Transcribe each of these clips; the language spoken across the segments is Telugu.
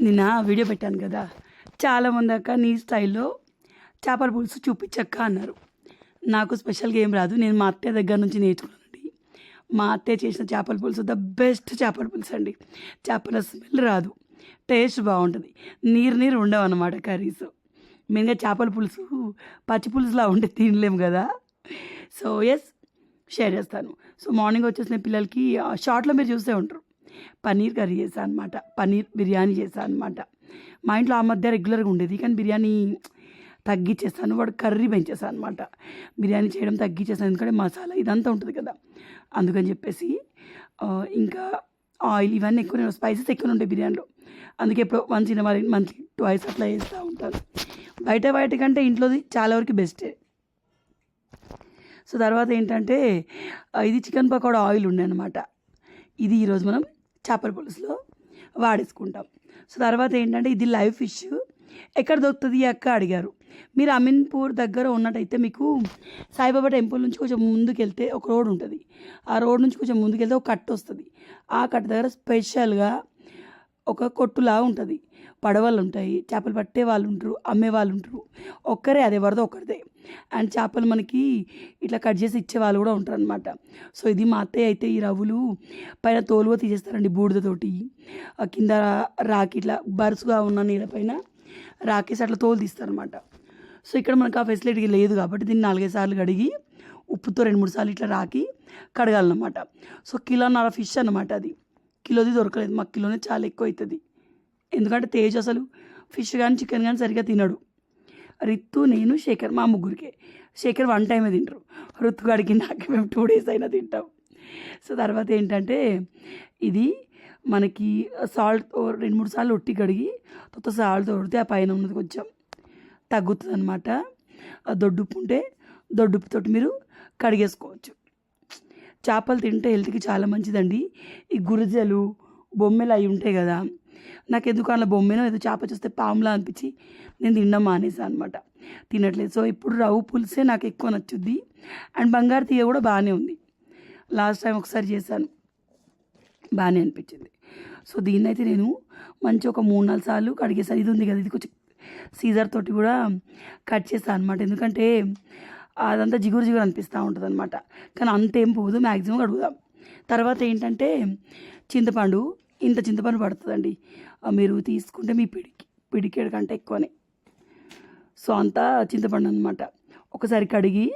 నిన్న వీడియో పెట్టాను కదా. చాలామంది అక్క నీ స్టైల్లో చేపల పులుసు చూపించక్క అన్నారు. నాకు స్పెషల్గా ఏం రాదు. నేను మా అత్తయ్య దగ్గర నుంచి నేర్చుకున్నానండి. మా అత్తయ్య చేసిన చేపల పులుసు ద బెస్ట్ చేపల పులుసు అండి. చేపల స్మెల్ రాదు. టేస్ట్ బాగుంటుంది. నీరు నీరు ఉండవు అన్నమాట కర్రీస్. మెయిన్గా చేపల పులుసు పచ్చి పులుసులా ఉంటే తినలేము కదా. సో ఎస్ షేర్ చేస్తాను. సో మార్నింగ్ వచ్చేసిన పిల్లలకి షార్ట్లో మీరు చూస్తే ఉంటారు. పన్నీర్ కర్రీ చేశాను అనమాట పన్నీర్ బిర్యానీ చేశాను అనమాట మా ఇంట్లో ఆ మధ్య రెగ్యులర్గా ఉండేది. కానీ బిర్యానీ తగ్గించేస్తాను వాడు కర్రీ పెంచేసాను అనమాట బిర్యానీ చేయడం తగ్గించేస్తాను ఎందుకంటే మసాలా ఇదంతా ఉంటుంది కదా. అందుకని చెప్పేసి ఇంకా ఆయిల్ ఇవన్నీ ఎక్కువ స్పైసెస్ ఎక్కువ ఉంటాయి బిర్యానీలో. అందుకే ఇప్పుడు వన్స్ ఇన్ మంత్లీ ట్వైస్ అట్లా వేస్తూ ఉంటాను. బయట బయట కంటే ఇంట్లోది చాలా వరకు బెస్టే. సో తర్వాత ఏంటంటే ఇది చికెన్ పకోడా ఆయిల్ ఉండే అనమాట ఇది ఈరోజు మనం చేపల పులుసులో వాడేసుకుంటాం. సో తర్వాత ఏంటంటే ఇది లైవ్ ఫిష్. ఎక్కడ దొరుకుతుంది అక్క అడిగారు. మీరు అమీన్పూర్ దగ్గర ఉన్నట్టయితే మీకు సాయిబాబా టెంపుల్ నుంచి కొంచెం ముందుకు వెళ్తే ఒక రోడ్ ఉంటుంది. ఆ రోడ్ నుంచి కొంచెం ముందుకు వెళ్తే ఒక కట్ట వస్తుంది. ఆ కట్ట దగ్గర స్పెషల్గా ఒక కొట్టులా ఉంటుంది. పడవలు ఉంటాయి చేపలు పట్టే వాళ్ళు ఉంటారు అమ్మే వాళ్ళు ఉంటారు ఒక్కరే అది ఎవరిదో ఒక్కరిదే. అండ్ చేపలు మనకి ఇట్లా కట్ చేసి ఇచ్చే వాళ్ళు కూడా ఉంటారు అనమాట సో ఇది మా అత్తయ్య అయితే ఈ రవ్వులు పైన తోలుగా తీసేస్తారండి బూడిదతోటి. ఆ కింద రాకి ఇట్లా బరుసుగా ఉన్న నీళ్ళ పైన రాకేసి అట్లా తోలు తీస్తారనమాట సో ఇక్కడ మనకు ఆ ఫెసిలిటీ లేదు కాబట్టి దీన్ని నాలుగైదు సార్లు కడిగి ఉప్పుతో రెండు మూడు సార్లు ఇట్లా రాకి కడగాలన్నమాట. సో కిలోన్నర ఫిష్ అన్నమాట అది. కిలోది దొరకలేదు. మాకు కిలోనే చాలా ఎక్కువ అవుతుంది ఎందుకంటే తేజ్ అసలు ఫిష్ కానీ చికెన్ కానీ సరిగ్గా తినడు. రిత్తు నేను శేఖర్ మా ముగ్గురికే. శేఖర్ వన్ టైమే తింటారు. రుత్తు గడికి నాకు మేము టూ డేస్ అయినా తింటాం. సో తర్వాత ఏంటంటే ఇది మనకి సాల్ట్ రెండు మూడు సార్లు ఒట్టి కడిగి తర్వాత సాల్ట్ తోడితే ఆ పైన ఉన్నది కొంచెం తగ్గుతుంది అనమాట దొడ్డుప్పు ఉంటే దొడ్డుప్పుతోటి మీరు కడిగేసుకోవచ్చు. చేపలు తింటే హెల్త్కి చాలా మంచిదండి. ఈ గురిజలు బొమ్మెలు అవి ఉంటాయి కదా. నాకు ఎందుకు అలా బొమ్మెనో ఏదో చేప చూస్తే పాములా అనిపించి నేను తినడం మానేసాను అనమాట తినట్లేదు. సో ఇప్పుడు రవ్వు పులుసే నాకు ఎక్కువ నచ్చుద్ది. అండ్ బంగారు తీయ కూడా బాగానే ఉంది. లాస్ట్ టైం ఒకసారి చేశాను. బాగానే అనిపించింది. సో దీన్ని అయితే నేను మంచి ఒక మూడు నాలుగు సార్లు కడిగేసాను ఇది ఉంది కదా ఇది కొంచెం సీజర్ తోటి కూడా కట్ చేస్తాను అనమాట ఎందుకంటే అదంతా జిగురు జిగురు అనిపిస్తూ ఉంటుంది అనమాట కానీ అంతేం పోదు మ్యాక్సిమం కడుగుదాం తర్వాత ఏంటంటే చింతపండు ఇంత చింతపండు పడుతుందండి. ఆ మీరు తీసుకుంటే మీ పిడికి పిడికేడు కంటే ఎక్కువనే. సో అంతా చింతపండు అనమాట ఒకసారి కడిగి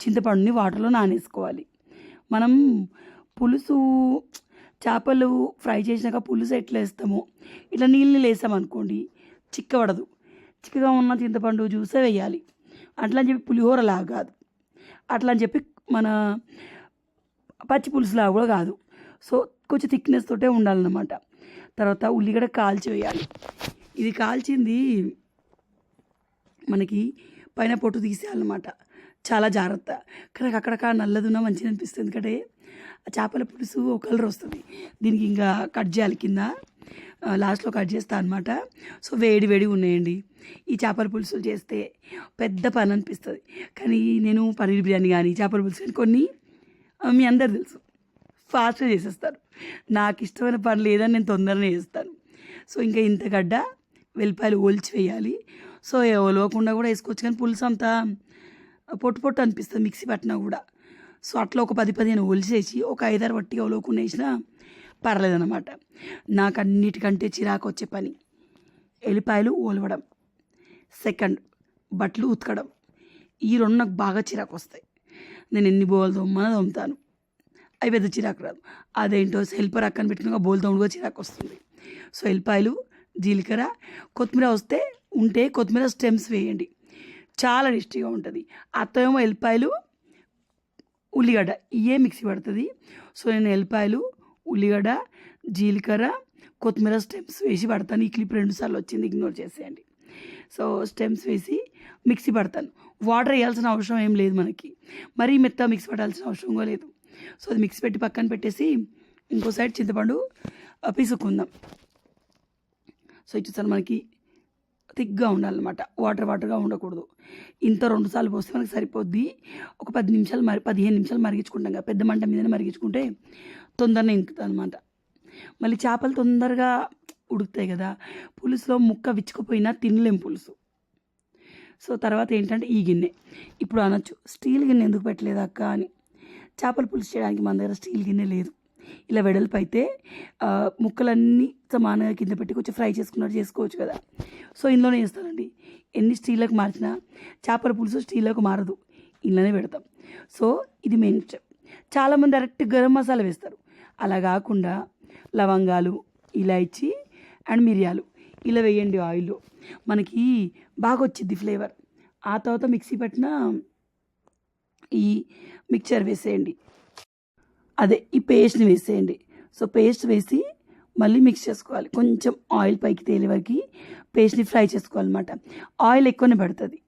చింతపండుని వాటర్లో నానేసుకోవాలి. మనం పులుసు చేపలు ఫ్రై చేసినాక పులుసు ఎట్లా వేస్తామో ఇట్లా నీళ్ళు వేసామనుకోండి చిక్కబడదు. చిక్కగా ఉన్న చింతపండు జ్యూసే వేయాలి. అట్లా అని చెప్పి పులిహోర లాగా కాదు. అట్లా అని చెప్పి మన పచ్చి పులుసులాగా కూడా కాదు. సో కొంచెం థిక్నెస్ తోటే ఉండాలన్నమాట. తర్వాత ఉల్లిగడ్డ కాల్చి వేయాలి ఇది కాల్చింది మనకి పైన పొట్టు తీసేయాలన్నమాట. చాలా జాగ్రత్త. కానీ అక్కడక్కడ నల్లదున్న మంచిగా అనిపిస్తుంది. ఎందుకంటే ఆ చేపల పులుసు ఒక కలర్ వస్తుంది. దీనికి ఇంకా కట్ చేయాలి కింద. లాస్ట్లో కట్ చేస్తా అనమాట సో వేడి వేడి ఉన్నాయండి. ఈ చేపల పులుసులు చేస్తే పెద్ద పని అనిపిస్తుంది. కానీ నేను పన్నీర్ బిర్యానీ కానీ చేపల పులుసు కానీ కొన్ని మీ అందరు తెలుసు. ఫాస్ట్గా చేసేస్తారు. నాకు ఇష్టమైన పని లేదని నేను తొందరనే చేస్తాను. సో ఇంకా ఇంతగడ్డ వెల్లిపాయలు ఒలిచి వేయాలి. సో ఒలవకుండా కూడా వేసుకోవచ్చు కానీ పులుసు అంతా పొట్టు పొట్టు అనిపిస్తుంది మిక్సీ పట్టినా కూడా. సో అట్లా ఒక పది పదిహేను ఒలిసేసి ఒక ఐదారు వట్టిగా ఒలవకుండా వేసినా పర్లేదన్నమాట. నాకు అన్నిటికంటే చిరాకు వచ్చే పని ఎల్లిపాయలు ఓలవడం సెకండ్ బట్టలు ఉతకడం. ఈ రెండు నాకు బాగా చిరాకు వస్తాయి నేను ఎన్ని బోలు తోమ్మన తోముతాను. అవి పెద్ద చిరాకు రాదు. అదేంటో హెల్పర్ అక్కన పెట్టుకుని బోల్ తోముడుగా చిరాకు వస్తుంది సో ఎల్లిపాయలు జీలకర్ర కొత్తిమీర వస్తే ఉంటే కొత్తిమీర స్టెమ్స్ వేయండి. చాలా టేస్టీగా ఉంటుంది. అత్తమేమో ఎల్లిపాయలు ఉల్లిగడ్డ ఇవే మిక్సీ పడుతుంది. సో నేను ఎల్లిపాయలు ఉల్లిగడ్డ జీలకర్ర కొత్తిమీర స్టెమ్స్ వేసి పడతాను. ఈ క్లిప్ రెండు సార్లు వచ్చింది ఇగ్నోర్ చేసేయండి. సో స్టెమ్స్ వేసి మిక్సీ పడతాను. వాటర్ వేయాల్సిన అవసరం ఏం లేదు మనకి. మరీ మెత్త మిక్సీ పడాల్సిన అవసరం కూడా లేదు. సో అది మిక్సీ పెట్టి పక్కన పెట్టేసి ఇంకో సైడ్ చింతపండు ఆ, సో ఇది మనకి థిక్గా ఉండాలన్నమాట. వాటర్ వాటర్గా ఉండకూడదు. ఇంత రెండు సార్లు పోస్తే మనకి సరిపోద్ది. ఒక పది నిమిషాలు మరి పదిహేను నిమిషాలు మరిగించుకుంటాం కదా. పెద్ద మంట మీదనే మరిగించుకుంటే తొందరనే ఇంకుతుంది అనమాట మళ్ళీ చేపలు తొందరగా ఉడుకుతాయి కదా పులుసులో ముక్క విచ్చుకుపోయినా తినలేం పులుసు. సో తర్వాత ఏంటంటే ఈ గిన్నె. ఇప్పుడు అనొచ్చు స్టీల్ గిన్నె ఎందుకు పెట్టలేదు అక్క అని. చేపల పులుసు చేయడానికి మన దగ్గర స్టీల్ గిన్నె లేదు. ఇలా వెడల్పు అయితే ముక్కలన్నీ సమానంగా కింద పెట్టి కొంచెం ఫ్రై చేసుకున్నట్టు చేసుకోవచ్చు కదా. సో ఇందులోనే చేస్తానండి ఎన్ని స్టీల్లోకి మార్చినా చేపల పులుసు స్టీల్లోకి మారదు. ఇంట్లోనే పెడతాం. సో ఇది మెయిన్ స్టెప్ చాలామంది డైరెక్ట్ గరం మసాలా వేస్తారు. అలా కాకుండా లవంగాలు ఇలాచి అండ్ మిరియాలు. ఇలా వేయండి ఆయిల్లో. మనకి బాగా వచ్చింది ఫ్లేవర్. ఆ తర్వాత మిక్సీ పట్టిన ఈ మిక్చర్ వేసేయండి. అదే ఈ పేస్ట్ని వేసేయండి. సో పేస్ట్ వేసి మళ్ళీ మిక్స్ చేసుకోవాలి. కొంచెం ఆయిల్ పైకి తేలే వరకు పేస్ట్ని ఫ్రై చేసుకోవాలన్నమాట. ఆయిల్ ఎక్కువనే పడుతుంది.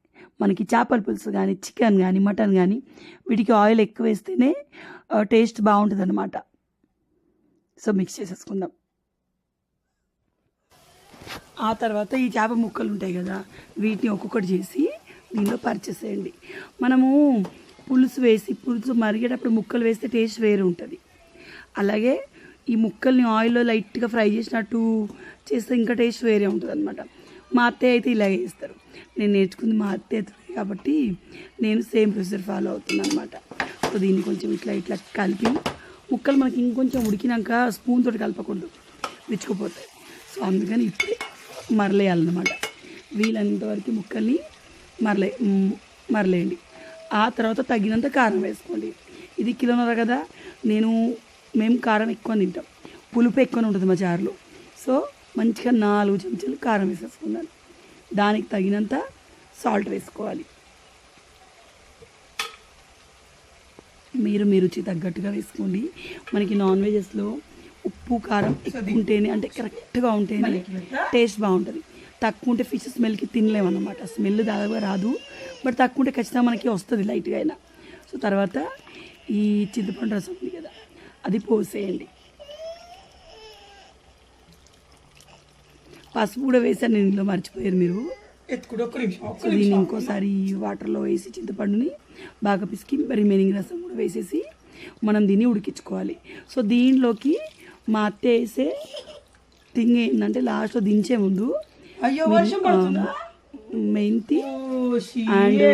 మనకి చేపల పులుసు కానీ చికెన్ కానీ మటన్ కానీ వీటికి ఆయిల్ ఎక్కువ వేస్తేనే టేస్ట్ బాగుంటుంది అనమాట సో మిక్స్ చేసేసుకుందాం. ఆ తర్వాత ఈ చేప ముక్కలు ఉంటాయి కదా వీటిని ఒక్కొక్కటి చేసి దీనిలో పరిచేసేయండి మనము పులుసు వేసి పులుసు మరిగేటప్పుడు ముక్కలు వేస్తే టేస్ట్ వేరే ఉంటుంది. అలాగే ఈ ముక్కల్ని ఆయిల్లో లైట్గా ఫ్రై చేసినట్టు చేస్తే ఇంకా టేస్ట్ వేరే ఉంటుంది అనమాట మా అత్తయ్య అయితే ఇలాగే చేస్తారు. నేను నేర్చుకుంది మా అత్తయ్య కాబట్టి నేను సేమ్ ప్రొసీజర్ ఫాలో అవుతున్నాను అనమాట సో దీన్ని కొంచెం ఇట్లా ఇట్లా కలిపి ముక్కలు మనకి ఇంకొంచెం ఉడికినాక స్పూన్ తోటి కలపకూడదు. విచ్చుకుపోతాయి సో అందుకని ఇప్పుడే మరలేయాలన్నమాట. వీలైనంత వరకు ముక్కల్ని మరలే మరలేయండి. ఆ తర్వాత తగినంత కారం వేసుకోండి. ఇది కిలోన్నర కదా. నేను మేము కారం ఎక్కువ తింటాం. పులుపు ఎక్కువ ఉంటుంది మా చారులో. సో మంచిగా నాలుగు చెంచాలు కారం వేసేసుకున్నాను. దానికి తగినంత సాల్ట్ వేసుకోవాలి. మీరు మీ రుచి తగ్గట్టుగా వేసుకోండి. మనకి నాన్ వెజెస్లో ఉప్పు కారం ఎక్కువ ఉంటేనే అంటే కరెక్ట్గా ఉంటేనే టేస్ట్ బాగుంటుంది. తక్కువ ఉంటే ఫిష్ స్మెల్కి తినలేమన్నమాట. స్మెల్ దాదాపుగా రాదు. బట్ తక్కువ ఉంటే ఖచ్చితంగా మనకి వస్తుంది లైట్గా అయినా. సో తర్వాత ఈ చింతపండు రసం ఉంది కదా అది పోసేయండి. పసుపు కూడా వేసాను నేను ఇందులో మర్చిపోయారు మీరు. ఎత్తుకుడు ఒక్క నిమిషం ఒక్క సో దీన్ని ఇంకోసారి వాటర్లో వేసి చింతపండుని బాగా పిసికి రిమైనింగ్ రసం కూడా వేసేసి మనం దీన్ని ఉడికించుకోవాలి. సో దీనిలోకి మా అత్త వేసే థింగ్ ఏంటంటే లాస్ట్లో దించే ముందు అయ్యో వర్షం పడుతుందా? మెంతి. అండ్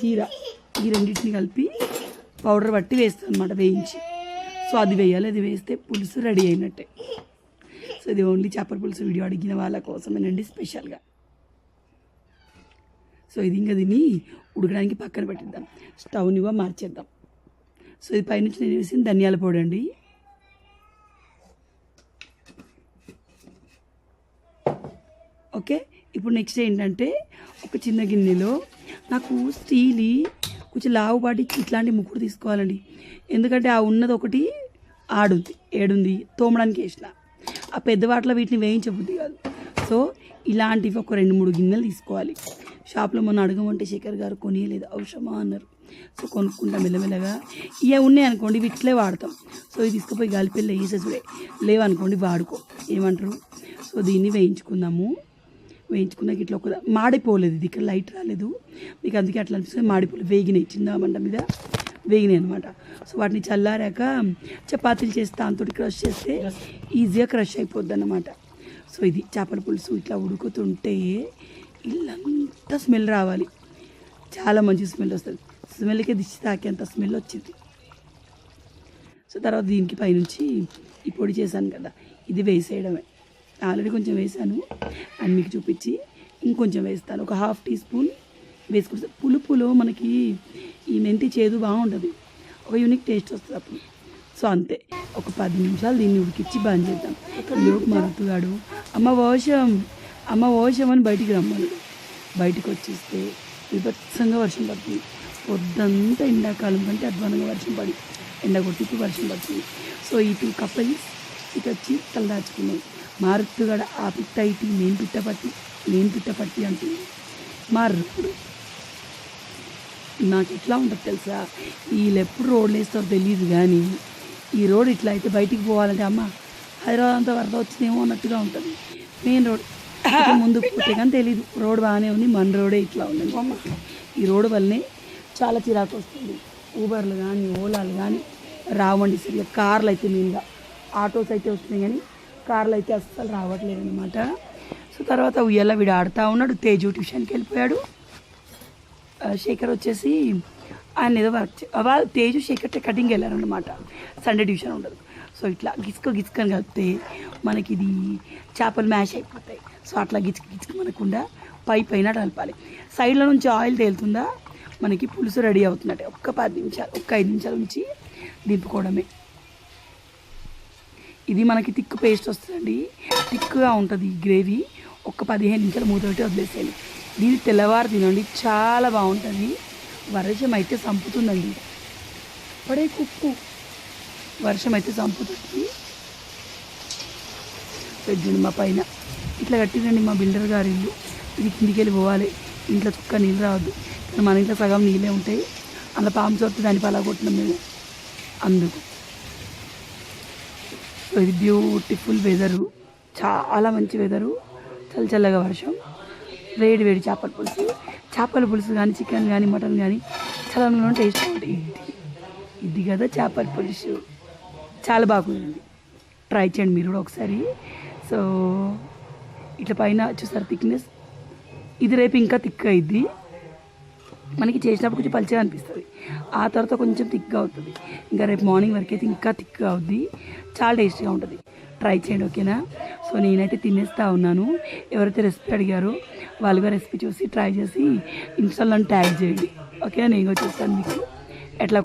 జీరా. ఈ రెండింటిని కలిపి పౌడర్ పట్టి వేస్తాను అనమాట వేయించి. సో అది వేయాలి అది వేస్తే పులుసు రెడీ అయినట్టే. సో ఇది ఓన్లీ చేపల పులుసు వీడియో అడిగిన వాళ్ళ కోసమేనండి స్పెషల్గా సో ఇది ఇంకా దీన్ని ఉడకడానికి పక్కన పెట్టిద్దాం. స్టవ్ని ఇవ్వ మార్చేద్దాం. సో ఇది పైనుంచి నేను వేసింది ధనియాల పొడి అండి. ఓకే ఇప్పుడు నెక్స్ట్ ఏంటంటే ఒక చిన్న గిన్నెలో నాకు స్టీలి కొంచెం లావుపాటి ఇట్లాంటి ముక్కుడు తీసుకోవాలండి. ఎందుకంటే ఆ ఉన్నది ఒకటి ఆడుంది ఏడుంది తోమడానికి వేసిన. ఆ పెద్ద వాటిలో వీటిని వేయించబుద్ది కాదు. సో ఇలాంటివి ఒక రెండు మూడు గిన్నెలు తీసుకోవాలి. షాప్లో మొన్న అడగమంటే శేఖర్ గారు కొనియలేదు అవసరమా అన్నారు. సో కొనుక్కుంటాం మెల్లమెల్లగా. ఇవి ఉన్నాయి అనుకోండి వీటిలే వాడతాం. సో ఇది తీసుకుపోయి గాలిపిల్ల వేసేసుడే లేవనుకోండి వాడుకో. ఏమంటారు? సో దీన్ని వేయించుకుందాము. వేయించుకున్నాక ఇట్లా ఒక మాడిపోలేదు. ఇది ఇక్కడ లైట్ రాలేదు. మీకు అందుకే అట్లా అనిపిస్తుంది. మాడిపోలేదు. వేగినాయి. చిన్న మంట మీద వేగినాయి అనమాట సో వాటిని చల్లారాక చపాతీలు చేస్తే దాంతో క్రష్ చేస్తే ఈజీగా క్రష్ అయిపోద్ది అన్నమాట సో ఇది చేపల పులుసు ఇట్లా ఉడుకుతుంటే ఇల్లంతా స్మెల్ రావాలి. చాలా మంచి స్మెల్ వస్తుంది. స్మెల్కి దిష్టి తాకేంత స్మెల్ వచ్చింది. సో తర్వాత దీనికి పైనుంచి ఈ పొడి చేశాను కదా ఇది వేసేయడమే. ఆల్రెడీ కొంచెం వేసాను. అండ్ మీకు చూపించి ఇంకొంచెం వేస్తాను. ఒక హాఫ్ టీ స్పూన్ వేసుకుంటే పులుపులో మనకి ఈ మెంతి చేదు బాగుంటుంది. ఒక యూనిక్ టేస్ట్ వస్తుంది అప్పుడు. సో అంతే. ఒక పది నిమిషాలు దీన్ని ఉడికిచ్చి బంద్ చేద్దాం. లోపు మరుగుతుగాడు అమ్మ వర్షం. అమ్మ వర్షం అని బయటికి రమ్మను. బయటికి వచ్చేస్తే విభత్సంగా వర్షం పడుతుంది. పొద్దంతా ఎండాకాలం కంటే అధ్వానంగా వర్షం పడి ఎండ కొట్టికి వర్షం పడుతుంది. సో ఇటు టూ ఇటు వచ్చి తలదాచుకున్నాయి మారుతుగాడ ఆ పిట్ట ఇటు నేను పిట్ట పట్టి నేను పిట్ట పట్టి అంటుంది. మారుతుడు నాకు ఎట్లా ఉంటుంది తెలుసా? వీళ్ళు ఎప్పుడు రోడ్లు వేస్తారో తెలియదు కానీ ఈ రోడ్ ఇట్లా అయితే బయటికి పోవాలంటే అమ్మ హైదరాబాద్ అంతా వరద వచ్చిందేమో అన్నట్టుగా ఉంటుంది. Main road. ముందు ముందుకు పోతే కానీ తెలియదు రోడ్ బాగానే ఉంది మన రోడే ఇట్లా ఉంది. ఈ రోడ్ వల్లనే చాలా చిరాకు వస్తుంది. ఊబర్లు కానీ ఓలాలు కానీ రావండి సరే కార్లు అయితే మెయిన్గా ఆటోస్ అయితే వస్తున్నాయి కానీ కార్లు అయితే అస్సలు రావట్లేదు అనమాట సో తర్వాత ఉయ్యాల వీడు ఆడుతూ ఉన్నాడు. తేజు ట్యూషన్కి వెళ్ళిపోయాడు. శేఖర్ వచ్చేసి ఆయన ఏదో వర్క్ వాళ్ళు తేజు శేఖర్ కటింగ్ వెళ్ళారనమాట సండే ట్యూషన్ ఉండదు. సో ఇట్లా గిసుక గిచ్చుకొని కలిపితే మనకి ఇది చేపలు మ్యాష్ అయిపోతాయి. సో అట్లా గిచ్చుకు గిచుకమనకుండా పై పైన కలపాలి. సైడ్లో నుంచి ఆయిల్ తేలుతుందా? మనకి పులుసు రెడీ అవుతున్నట్టే ఒక్క పది నిమిషాలు ఒక్క ఐదు నిమిషాల నుంచి దింపుకోవడమే. ఇది మనకి తిక్కు పేస్ట్ వస్తుందండి. తిక్కుగా ఉంటుంది ఈ గ్రేవీ. ఒక పదిహేను నిమిషాలు మూత పెట్టి వదిలేసేయాలి దీన్ని తెల్లవారు తినండి. చాలా బాగుంటుంది. వర్షం అయితే చంపుతుందండి పడే కుక్కు వర్షం అయితే చంపుతుంది. పెద్దండి మా పైన. ఇట్లా కట్టిందండి మా బిల్డర్ గారి ఇల్లు. ఇది కిందికి వెళ్ళి పోవాలి. ఇంట్లో చుక్క నీళ్ళు రావద్దు. కానీ మన ఇంట్లో సగం నీళ్ళే ఉంటాయి. అలా పాము చోటు దాని పలా కొట్టినాం మేము. అందుకు. సో ఇది బ్యూటిఫుల్ వెదరు. చాలా మంచి వెదరు. చల్ల చల్లగా వర్షం. వేడి వేడి చేపల పులుసు. చేపల పులుసు కానీ చికెన్ కానీ మటన్ కానీ చాలా టేస్ట్ ఉంటుంది ఇది. ఇది కదా చేపల పులుసు. చాలా బాగుంది. ట్రై చేయండి మీరు కూడా ఒకసారి. సో ఇట్లా పైన చూసారు థిక్నెస్ ఇది రేపు ఇంకా థిక్ అయింది మనకి చేసినప్పుడు కొంచెం పలిచగా అనిపిస్తుంది. ఆ తర్వాత కొంచెం థిక్గా అవుతుంది. ఇంకా రేపు మార్నింగ్ వరకు అయితే ఇంకా థిక్గా అవుద్ది. చాలా టేస్టీగా ఉంటుంది. ట్రై చేయండి ఓకేనా సో నేనైతే తినేస్తూ ఉన్నాను. ఎవరైతే రెసిపీ అడిగారో వాళ్ళుగా రెసిపీ చూసి ట్రై చేసి ఇన్స్టాల్లో ట్యాగ్ చేయండి. ఓకేనా నేను చూస్తాను మీకు. ఎట్లా